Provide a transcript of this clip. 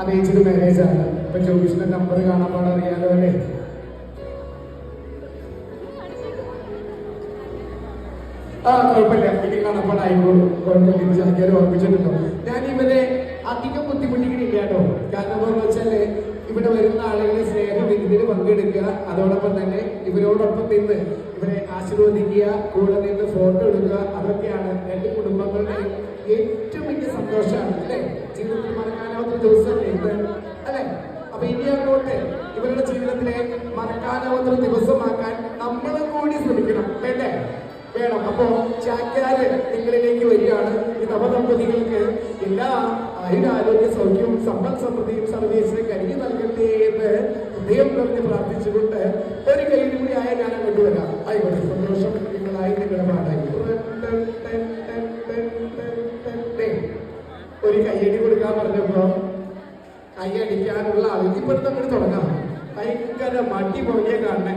Marriage ആണ്. ഇപ്പൊ ജോബിഷിന്റെ number കാണാൻ പാടറിയാലോ അല്ലേ? ആ കുഴപ്പമില്ല. എനിക്ക് കാണപ്പാടായിക്കോളൂ കുഴപ്പമില്ല. ജാക്കിയാൽ ഓർമ്മിച്ചിട്ടുണ്ടോ ഞാൻ ഇവരെ അധികം ബുദ്ധിമുട്ടിക്കണില്ല കേട്ടോ. കാരണം എന്താണെന്ന് വെച്ചാൽ ഇവിടെ വരുന്ന ആളുകളെ സ്നേഹ വിരുന്നിന് പങ്കെടുക്കുക അതോടൊപ്പം തന്നെ ഇവരോടൊപ്പം നിന്ന് ഇവരെ ആശീർവദിക്കുക കൂടെ നിന്ന് ഫോട്ടോ എടുക്കുക അതൊക്കെയാണ് എന്റെ കുടുംബങ്ങളുടെ ഏറ്റവും വലിയ സന്തോഷമാണ് അല്ലേ? ദിവസമല്ലേ ഇത് അല്ലേ? അപ്പൊ ഇനി അങ്ങോട്ട് ഇവരുടെ ജീവിതത്തിലെ മറക്കാനാവാത്തൊരു ദിവസമാക്കാൻ നമ്മളും കൂടി ശ്രമിക്കണം. വേണ്ടേ? വേണം. അപ്പോ ചാക്കാര് നിങ്ങളിലേക്ക് വരികയാണ്. ഈ നവദമ്പതികൾക്ക് എല്ലാ ആയുരാരോഗ്യ സൗഖ്യവും സമ്പൽ സമൃദ്ധിയും സർവീസിനെ കരുതി നൽകട്ടെ എന്ന് ഹൃദയം നിറഞ്ഞ് പ്രാർത്ഥിച്ചുകൊണ്ട് ഒരു കയ്യിൽ കൂടി ആയ ഞാൻ അങ്ങോട്ട് വരാം. ആയിക്കോട്ടെ. സന്തോഷം നിങ്ങളായി നിങ്ങളുടെ പാടായി ഒരു കയ്യടി കൊടുക്കാൻ പറഞ്ഞപ്പോ കൈയടിക്കാനുള്ള നമ്മൾ തുടങ്ങാം. ഭയങ്കര മടി പോയ കാണണേ